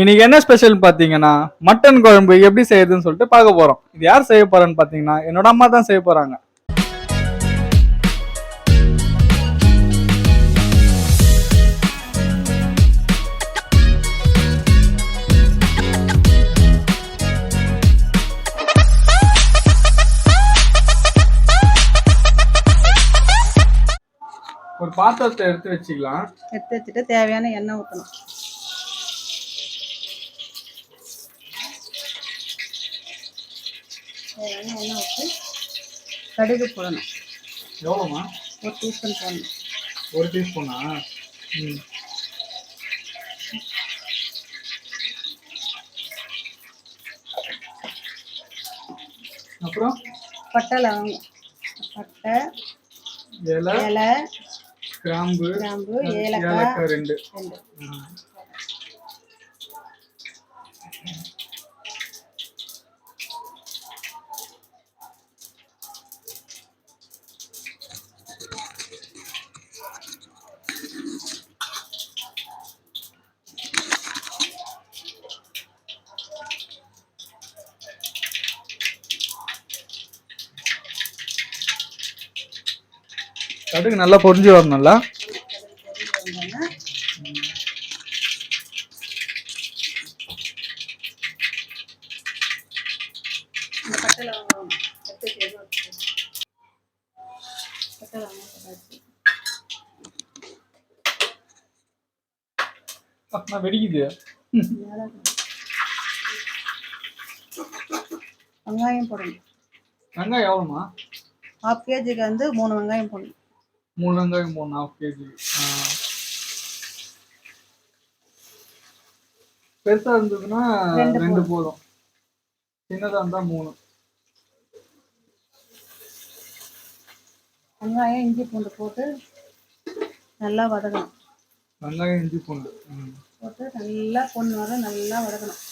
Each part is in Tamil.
இன்னைக்கு என்ன ஸ்பெஷல் பார்த்தீங்கன்னா மட்டன் குழம்பு எப்படி செய்யறதுன்னு சொல்லிட்டு பார்க்க போறோம். இது யார் செய்ய போகிறேன்னு பார்த்தீங்கன்னா என்னோட அம்மா தான் செய்ய போறாங்க. ஒரு பாத்திரத்தை எடுத்து வச்சுக்கலாம். எடுத்து வச்சுட்டு தேவையான எண்ணெய் ஊற்றணும் தேவையான எண்ணெய் ஊற்றி கடுகு போடணும். எவ்வளோமா ஒரு டீஸ்பூன் போடணும். ஒரு டீஸ்பூனா ம். அப்புறம்? பட்டை லவங்கம். பட்டை இலை இலை கிராம்பு கிராம்பு ஏலக்காய் ரெண்டு. ரெண்டு. கடுகு நல்லா பொரிஞ்சு வரணும்ல. வெடிக்குது. வெங்காயம் போடணும். வெங்காயம் எவ்வளோமா ஹாஃப் கேஜிக்கு வந்து மூணு வெங்காயம் போடணும். மூணு வெங்காயம் போடணும் ஹாஃப் கேஜி பெருசா இருந்ததுன்னா ரெண்டு போதும். சின்னதா இருந்தா மூணு. வெங்காயம் இஞ்சி பூண்டு போட்டு நல்லா வதக்கணும். வெங்காயம் இஞ்சி பூண்டு. போட்டு நல்லா பொண்ணு வர நல்லா வதக்கணும்.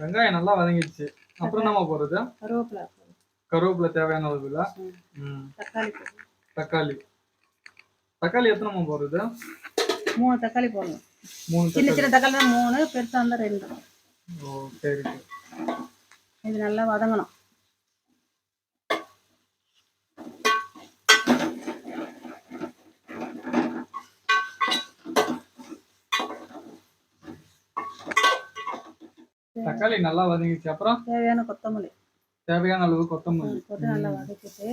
வெங்காயம் நல்லா வதங்கிடுச்சு. அப்புறம் நம்ம போடுறது? கருவேப்பிலை. கருவேப்பிலை தேவையான அளவுல. தக்காளி. தக்காளி. தக்காளி எத்தனை போடுறது? மூணு தக்காளி போடணும். மூணு சின்ன சின்ன தக்காளி மூணு பெருசாக இருந்தால் ரெண்டு. ஓ சரி. இது நல்லா வதங்கணும். தக்காளி நல்லா வதங்கிடுச்சு. அப்புறம் தேவையான கொத்தமல்லி. தேவையான அளவு கொத்தமல்லி. போட்டு நல்லா வதக்கிட்டு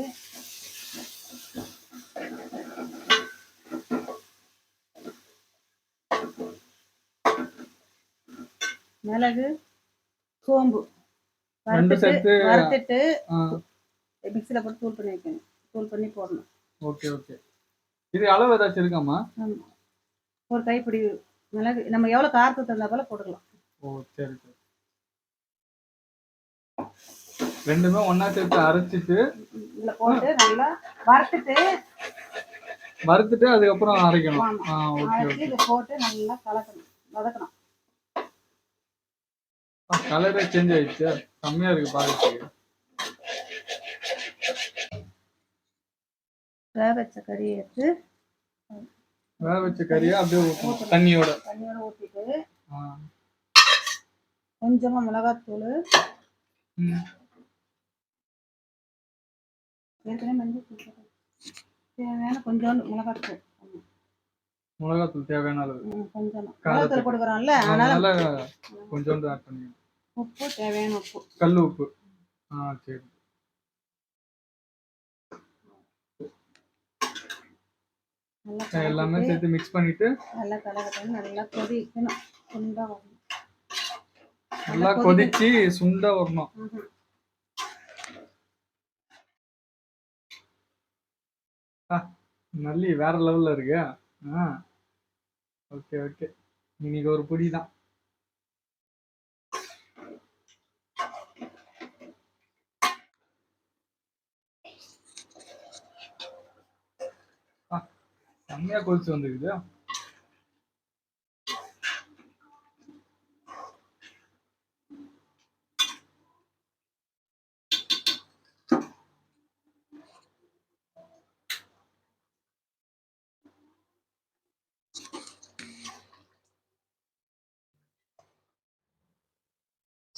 மிளகு சோம்பு வறுத்துட்டு வறுத்துட்டு மிக்சியில் போட்டு தூள் பண்ணி வைக்கணும். தூள் பண்ணி போடணும். Okay okay. இது அளவு ஏதாச்சும் இருக்காமா ஒரு கைப்பிடி மிளகு. நம்ம எவ்வளோ காரத்துக்கு தகுந்த போல போட்டுக்கலாம். ஓ சரி சரி. ரெண்டுமே ஒண்ணா சேர்த்து அரைச்சிட்டு இதில் போட்டு நல்லா வறுத்துட்டு வறுத்துட்டு அதுக்கப்புறம் அரைக்கணும். ஆ ஓகே அரைச்சி ஓகே. இதை போட்டு நல்லா கலக்கணும். வதக்கணும். கலரே சேஞ்ச் ஆயிடுச்சு. செம்மையா இருக்கு பார்க்கறதுக்கு வேக வச்ச கறியை எடுத்து வேக வச்ச கறியை அப்படியே ஊற்றணும் தண்ணியோட. தண்ணியோட ஊற்றிட்டு ஆ. கொஞ்சமாக மிளகாத்தூள் ம். ஏற்கனவே மஞ்சள். தேவையான கொஞ்சோண்டு மிளகாத்தூள். மிளகாத்தூள் தேவையான அளவு. கொஞ்சம் காரத்துக்கு. மிளகாத்தூள் கொடுக்குறோம்ல அதனால அதனால கொஞ்சோண்டு ஆட் பண்ணி உப்பு தேவையான உப்பு. கல் உப்பு. ஆ சரி. எல்லாமே சேர்த்து மிக்ஸ் பண்ணிட்டு நல்லா கலக்கட்டும். நல்லா கொதிக்கணும். குண்டா வரணும். நல்லா கொதிச்சு சுண்டா வரணும். ஆ நல்லி வேற லெவல்ல இருக்கு. ஆ ஓகே ஓகே இன்னைக்கு ஒரு புடி தான். ஆ, செம்மையா கொதிச்சு வந்துருக்குது.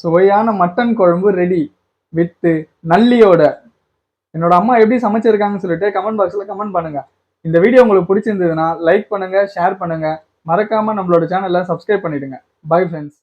சுவையான மட்டன் குழம்பு ரெடி வித்து நல்லியோட. என்னோட அம்மா எப்படி சமைச்சிருக்காங்கன்னு சொல்லிட்டு கமெண்ட் பாக்ஸ்ல கமெண்ட் பண்ணுங்க. இந்த வீடியோ உங்களுக்கு பிடிச்சிருந்ததுன்னா லைக் பண்ணுங்க ஷேர் பண்ணுங்க. மறக்காம நம்மளோட சேனலை சப்ஸ்கிரைப் பண்ணிடுங்க. Bye friends